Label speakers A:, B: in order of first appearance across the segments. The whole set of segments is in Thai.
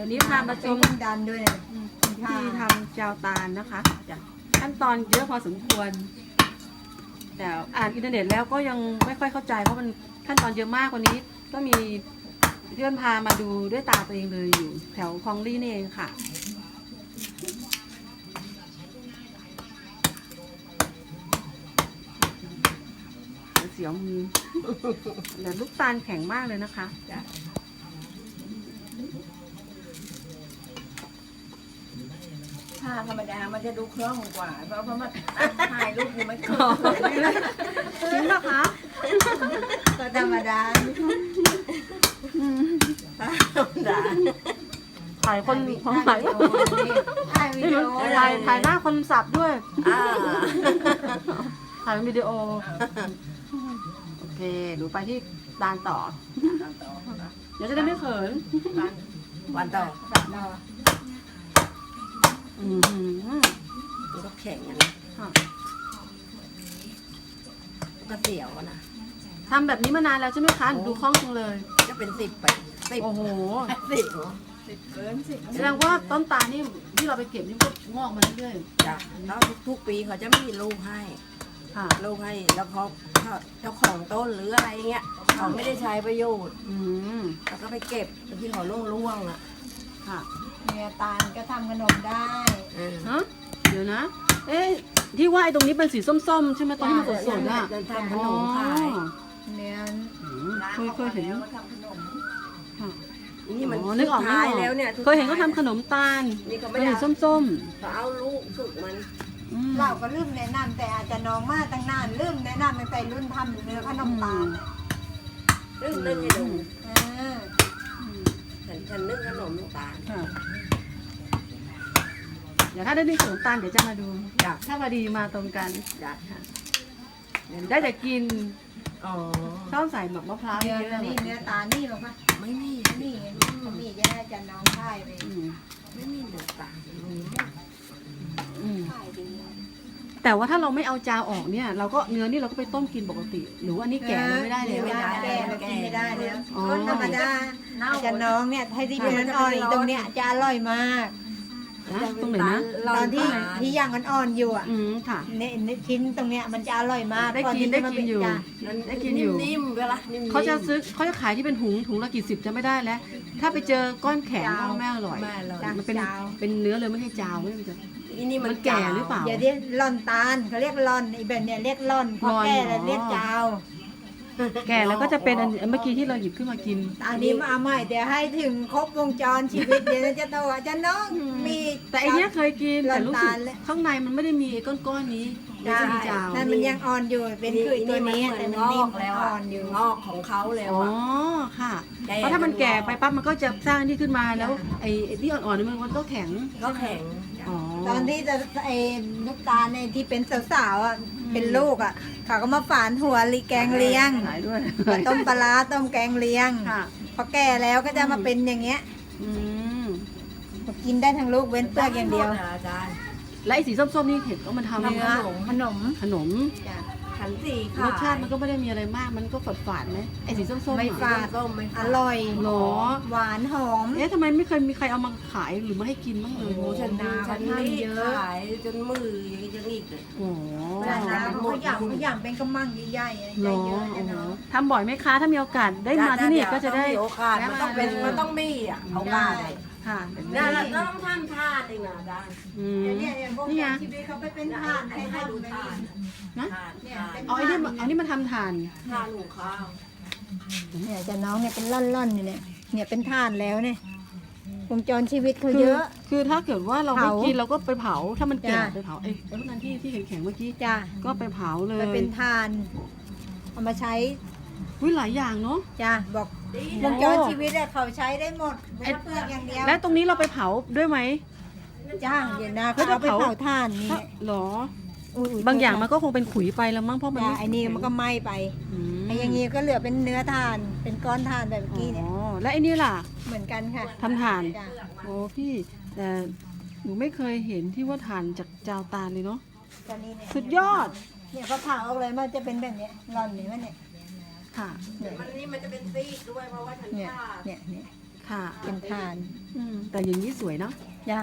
A: ดี๋ยวนี้พามาช
B: เป็น
A: ม
B: ความดันด้วยนะ
A: วิธีทำแจวตาลนะคะขั้นตอนเยอะพอสมควร แต่อ่านอินเทอร์เน็ตแล้วก็ยังไม่ค่อยเข้าใจเพราะมันขั้นตอนเยอะมากกว่านี้ ก็มีเพื่อนพามาดูด้วยตาตัวเองเลยอยู่ แถวคลองลี่นี่เองค่ะเสียวมือแต่ลูกตาลแข็งมากเลยนะคะ
B: ถ้าธรรมดา มันจะดูคล่องกว่า เพราะเพราะมันถ่ายรูปอยู่ไม่คล่
A: อ๋
B: อ
A: องจริงปะคะ
B: ก็ธรรมดาธรรมดา
A: ถ่ายคนของถ่าย
B: ถ่ายวิดีโอ
A: ถ่ายถ่ายหน้าคนสับด้วย
B: อ่า
A: ถ่ายเป็นวิดีโอ โอเคหนูไปที่ดานต่อ เดี๋ยวจะได้ไม่เขิน
B: วันต่อ
A: อือหือ
B: มันก็แข็งอย่างนี้
A: ค่ะ
B: ก็เสียวอะนะ
A: ทำแบบนี้มานานแล้วใช่ไหมคะหนูดูคล่องจังเลย
B: ก็เป็นสิบไปสิบ
A: โอ้โห
B: สิบเหรอสิบเกินสิบ
A: แสดงว่าต้นตาลนี่ที่เราไปเก็บนี่ก็งอกมาเรื่อย
B: จ้ะแล้วทุกๆปีเขาจะมีลูกให้
A: ๆค่ะ
B: ลูกให้แล้วเขาเขาเจ้าของต้นหรืออะไรเงี้ยเขาไม่ได้ใช้ประโยชน์
A: อืม
B: แล้วก็ไปเก็บที่เขาล่วงๆอะ
A: ค่ะ
C: เนี่ยตาลก็ทำขนมได้
B: เออ
A: ฮะเดี๋ยวนะ เอ๊ะที่ว่าไอ้ตรงนี้เป็นสีส้มๆ ใช่ไหมตอนที่มันสดๆอะ
B: จะทำขนมขาย
A: อ๋อ
C: เนื้อ
A: อืมเคยเคยเห็น
C: ทำขนม
A: ค่ะ
B: นี่มัน
A: อ๋อนึกออก
B: สุด
A: นึก
B: ท้าย
A: ออก
B: แล้วเนี่ย
A: เคยเห็นเขาทำขนมตาล
B: นี่เขา
A: เป็
B: ไม่
A: น
B: ได้
A: สีส้ม
B: เขาเอาลูกสุกมัน
A: ๆอืม
C: เราก็ลืมแนะนำแต่อาจจะน้องมาตั้งนานลืมแนะนำตั้งแต่รุ่นทำเนื้อขนมตาลน่ะ
B: นึ่งนึ่งให้ดู
C: เออ
B: ฉันฉันนึ่งขนมตาล
A: ค่ะเดี๋ยวถ้าได้นี่ขนมตาลเดี๋ยวจะมาดู
B: จ้ะ
A: ถ้าพอดีมาตรงกัน
B: จ้ะ
A: เดี๋ยวได้แต่กิน
B: อ๋อ
A: ชอบใส่แบบมะพร้าว
C: เนื้
A: เย
C: อ
A: อะ
C: นี่เนื้อตาลนี่หรอคะ
B: ไม่มี
C: นี่เขามีจะได้จะน้องค่ายไป
A: อืม
B: ไม่มีเนื้อตาลมีหมด
A: อืม
C: ค่ายดี
A: แต่ว่าถ้าเราไม่เอาจาวออกเนี่ย เราก็เนื้อนี่เราก็ไปต้มกินปกติ หรือว่าอันนี้แก่แล้ว ไม่ได้เลย
C: ไม่ได้แก่เรากินไม่ได้แล้ว
A: อ๋อ
C: คนธรรมดาอาจจะน้องเนี่ยให้ที่เป็นอ่อนๆอีกตรงเนี้ยจะอร่อยมาก
A: นะตรงไหนนะ
C: ตอนที่ที่ย่างอ่อนๆอยู่อะ
A: อืมค่ะ
C: เนี่ยเนี่ยชิ้นตรงเนี้ยมันจะอร่อยมาก
A: ได้
C: ก่
A: กิน
C: ที่
A: ได้
C: จะมา
A: กินอยู่
C: จ้ะ
A: ได้กินอยู่
B: นิ่มๆเวลานิ่มๆ
A: เขาจะซื้อเขาจะขายที่เป็นถุงถุงละกี่สิบจะไม่ได้แล้ว ถ้าไปเจอก้อนแข็งก็ไม่อร่อย
B: ไม่อร่อย
A: มันเป็นเป็นเนื้อเลยไม่ใช่จาวไม่ใช่จาว
B: อีนี่
A: มั
B: มันน
A: แก่หรือเปล่า
C: อย่าเรียกล่อนตาลเขาเรียกล่อนไอ้แบบเนี้ยเรียกล่อนพอ
A: ล่อน
C: แก่แล้ว
A: อ๋อ
C: เรียกจาว
A: แก่แล้วก็จะเป็นอันเมื่อกี้ที่เราหยิบขึ้นมากิน
C: อันนี้มาเอาใหม่เดี๋ยวให้ถึงครบวงจรชีวิตเดี๋ยวจะโตอาจารย์น้องมี
A: แต่อันเนี้ยเคยกินแต่รู้สึก
C: น้ำตาลและ
A: ข้างในมันไม่ได้มีไอ้ก้อนๆนี้ มันจะมีจาว
C: นั่นมันยังอ่อนอยู่ เป็นคือตัวนี้
B: แต่
C: แต่
B: มั
C: มันน
B: ง
C: นิ่
B: อ
C: ม
B: กแล้ว
C: อ่อนอยู่
B: งอกของเขาแล้ว
A: อ๋อ
B: อะ
A: ค่ะ
B: แก่
A: เพราะถ้ามันแก่
B: มันงอก
A: ไปปั๊บมันก็จะสร้างนี่ขึ้นมาแล้วไอ้ไอ้ที่อ่อนๆนี่มันมันก็แข็ง
B: ก็แข็ง
A: อ๋อ
C: ตอนที่จะไอ้ลูกตาลในที่เป็นสาวๆอะเป็นลูกอะเขาก็มาฝานหัวลีแกงเลี้ยง
A: ขายด้วย
C: มาต้มปลาร้าต้มแกงเลี้ยง
A: ค่ะ
C: พอแก่แล้วก็จะมาเป็นอย่างเงี้ย
A: อืม
C: กินได้ทั้งลูกเว้นเปลือกอย่างเดียว
B: นะอาจารย์
A: และไอ้สีส้มๆนี่เห็นก็มันทำ
C: เนื้อขนม
A: ขนม
C: จ้ะ
B: ขันสีข
A: รสชาติมันก็ไม่ได้มีอะไรมาก มันก็ฝาดฝาดๆไหมไอ้สีส้มๆ
C: ไม่
A: อะ
C: ฝาด
B: ส้มไหม
C: อร่อย
A: หรอ
C: หวานหอม
A: เอ๊ะทำไมไม่เคยมีใครเอามาขายหรือมาให้กินบ้างเลย
B: โอ้ฉัน
C: นา
B: ฉัน
C: เขา
B: รี
C: ทำเย
B: ด
C: อะ
B: ขายจนมืออย่างนี้จะรีดเลย
A: โอ้โห
C: เวลาน้ำเขาอย่างเขาอย่างเป็นกระมังใหญ่ๆอะ
A: หรอ
C: เยอะๆ
A: โอ้
C: จะ
A: โห
C: เนาะ
A: ทำบ่อยไหมคะ ถ้ามีโอกาสได้มาที่นี่ก็จะได้
B: มีโอกาสมันต้องเป็นมันต้องมีอะเอาว่าเลย
A: ค่ะ
B: เนี่ยเราต้องทำท่าเองนะอาจารย์
A: อืม
C: เดี๋ยวเนี่ยเนี่ยพวก
A: นี่ไง
C: ชีวิตเขาไปเป็นทาน
B: ให้
C: ให้
B: ให้
C: ทาน
B: ดู
C: ไป
B: ท่า
A: นะ
B: ท่า
C: เนี่ย
B: ท่า
C: เป็น
A: เอาไอ้นี่มาเอานี่มาทำทาน
B: ท่าหุงข้าว
C: เนี่ยจะน้องเนี่ยเป็นร่อนๆอยู่เนี่ยเนี่ยเป็นทานแล้วเนี่ยวงจรชีวิตเขา
A: คื
C: เย
A: อ
C: อะ
A: คือถ้าเกิดว่าเราไม่
C: เผา
A: กินเราก็ไปเผาถ้ามันแก่
C: จ้ะ
A: ไปเผาไอ้ไอ้พวกนั้นที่ที่แข็งๆเมื่อกี้
C: จ้ะ
A: ก็ไปเผาเลย
C: ไปเป็นทาน เอามาใช้
A: อุ้ยหลายอย่างเนาะ
C: จ้ะบอก
B: ดี
C: ว
B: นะ
C: งจรชีวิตอะเขาใช้ได้หมดเว้นเปลือกอย่างเดียว
A: และตรงนี้เราไปเผาด้วยไหม
C: จ้าเดี๋ยวนะเขาเอาไปเผาถ่านนี่
A: ถ้าหรอ
C: อุ๊ย
A: บางอย่างมันก็คงเป็นขุยไปแล้วมั้งเพราะมัน
C: จ้ะ
A: ม่
C: ไอ้นี่มันก็ไหม้ไป
A: อืม
C: ไอ้อย่างงี้ก็เหลือเป็นเนื้อถ่าน เป็นก้อนถ่านแบบเมื่อ
A: อ๋
C: กี้เนี่ย
A: อและไอ้นี่ล่ะ
C: เหมือนกันค่ะ
A: ทำทาน
C: จ้ะ
A: โอ้พี่แต่หนูไม่เคยเห็นที่ว่าทานจากจาวตาลเลยเนาะ
C: ตอนนี้เนี่ย
A: สุดยอด
C: เนี่ยพอผ่าออกเลยมันจะเป็นแบบเนี้ยร่อนนี่มันเนี่ย
A: ค่ะ
C: เนี่ย
B: มันนี่มันจะเป็นซีดด้วยเพราะว่าฉัน
C: เนี่ย
B: ฆ่า
C: เนี่ยเนี่ย
A: คค่ะ
C: เป็นทาน
A: อืมแต่อย่างนี้สวยเนาะ
C: จ้ะ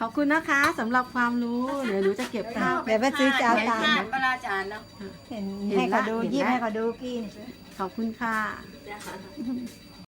A: ขอบคุณนะคะสำหรับความรู้ เดี๋ยวหนูจะเก็บภาพ
C: เดี๋ยวไปซื้อเจ้าตาล
B: เห็นภพเวลาจานเนาะ
C: เห็น
A: เห็น
C: ให้เขา
A: ละ
C: ดู
A: เห็น
C: ยิ้ม
A: ละ
C: ให้เขาดูกิน
A: ขอบคุณค่ะ
B: จ้ะ